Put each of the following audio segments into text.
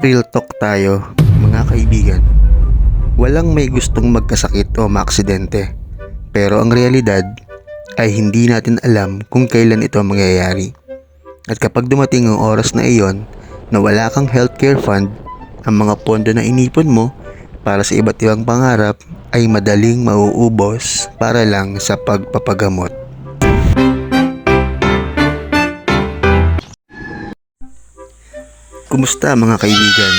Real talk tayo, mga kaibigan. Walang may gustong magkasakit o maaksidente. Pero ang realidad ay hindi natin alam kung kailan ito mangyayari. At kapag dumating ang oras na iyon na wala kang healthcare fund, ang mga pondo na inipon mo para sa iba't ibang pangarap ay madaling mauubos para lang sa pagpapagamot. Kumusta mga kaibigan?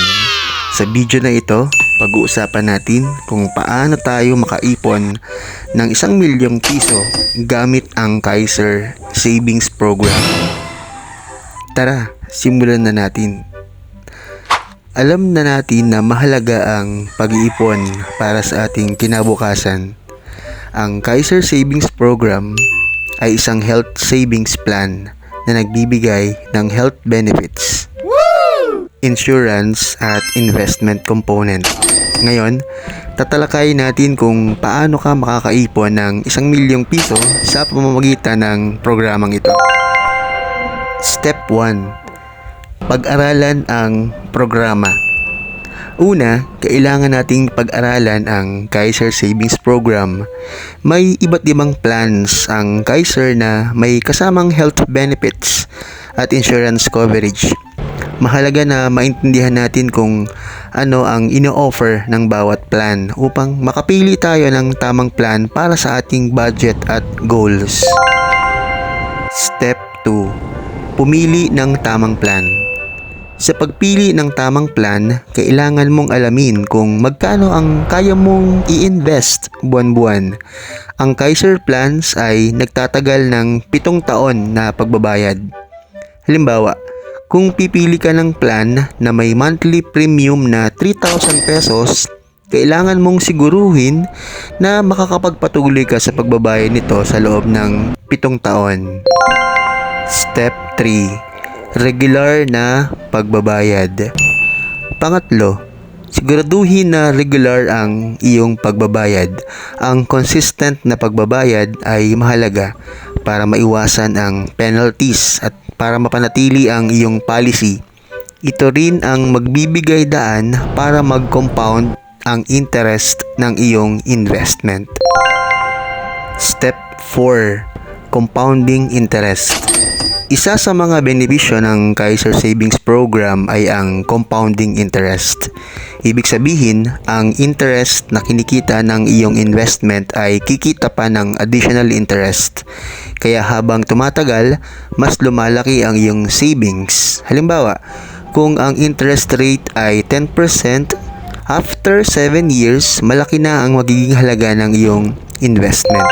Sa video na ito, pag-uusapan natin kung paano tayo makaipon ng isang milyong piso gamit ang Kaiser Savings Program. Tara, simulan na natin. Alam na natin na mahalaga ang pag-iipon para sa ating kinabukasan. Ang Kaiser Savings Program ay isang health savings plan na nagbibigay ng health benefits insurance at investment component. Ngayon, tatalakayin natin kung paano ka makakaipon ng isang milyong piso sa pamamagitan ng programang ito. Step 1. Pag-aralan ang programa. Una, kailangan nating pag-aralan ang Kaiser Savings Program. May iba't ibang plans ang Kaiser na may kasamang health benefits at insurance coverage mahalaga na maintindihan natin kung ano ang ino-offer ng bawat plan upang makapili tayo ng tamang plan para sa ating budget at goals. Step 2. Pumili ng tamang plan. Sa pagpili ng tamang plan, kailangan mong alamin kung magkano ang kaya mong i-invest buwan-buwan. Ang Kaiser Plans ay nagtatagal ng pitong taon na pagbabayad. Halimbawa, kung pipili ka ng plan na may monthly premium na 3,000 pesos, kailangan mong siguruhin na makakapagpatuloy ka sa pagbabayad nito sa loob ng pitong taon. Step 3. Regular na pagbabayad. Pangatlo, siguraduhin na regular ang iyong pagbabayad. Ang consistent na pagbabayad ay mahalaga para maiwasan ang penalties at para mapanatili ang iyong policy. Ito rin ang magbibigay daan para mag-compound ang interest ng iyong investment. Step 4. Compounding interest. Isa sa mga benepisyo ng Kaiser Savings Program ay ang compounding interest. Ibig sabihin, ang interest na kinikita ng iyong investment ay kikita pa ng additional interest. Kaya habang tumatagal, mas lumalaki ang iyong savings. Halimbawa, kung ang interest rate ay 10%, after 7 years, malaki na ang magiging halaga ng iyong investment.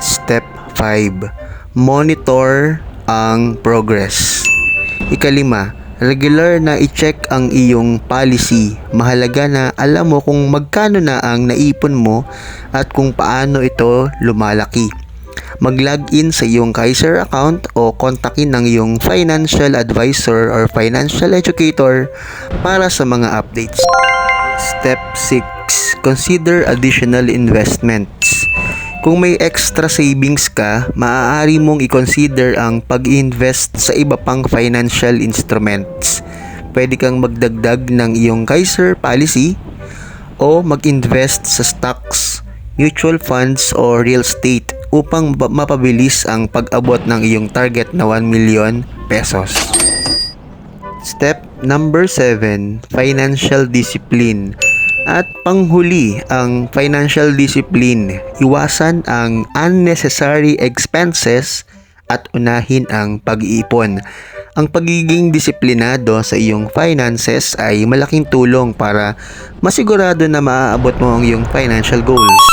Step 5. Monitor ang progress. Ikalima, regular na i-check ang iyong policy. Mahalaga na alam mo kung magkano na ang naipon mo at kung paano ito lumalaki. Mag-login sa iyong Kaiser account o kontakin ng iyong financial advisor or financial educator para sa mga updates. Step 6. Consider additional investments. Kung may extra savings ka, maaari mong i-consider ang pag-invest sa iba pang financial instruments. Pwede kang magdagdag ng iyong Kaiser policy o mag-invest sa stocks, mutual funds o real estate upang mapabilis ang pag-abot ng iyong target na 1 million pesos. Step number 7, financial discipline. At panghuli, ang financial discipline. Iwasan ang unnecessary expenses at unahin ang pag-iipon. Ang pagiging disiplinado sa iyong finances ay malaking tulong para masigurado na maaabot mo ang iyong financial goals.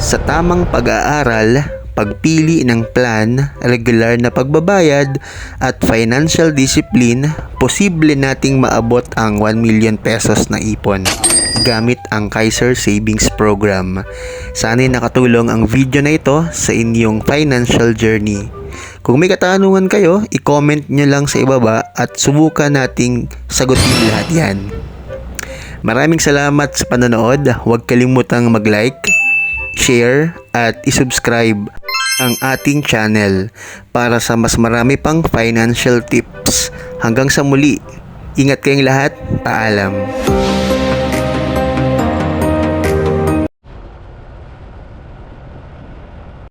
Sa tamang pag-aaral, pagpili ng plan, regular na pagbabayad at financial discipline, posible nating maabot ang 1 million pesos na ipon gamit ang Kaiser Savings Program. Sana'y nakatulong ang video na ito sa inyong financial journey. Kung may katanungan kayo, i-comment nyo lang sa ibaba at subukan nating sagutin lahat yan. Maraming salamat sa panonood. Huwag kalimutang mag-like, share at isubscribe ang ating channel para sa mas marami pang financial tips. Hanggang sa muli, Ingat kayong lahat. Paalam.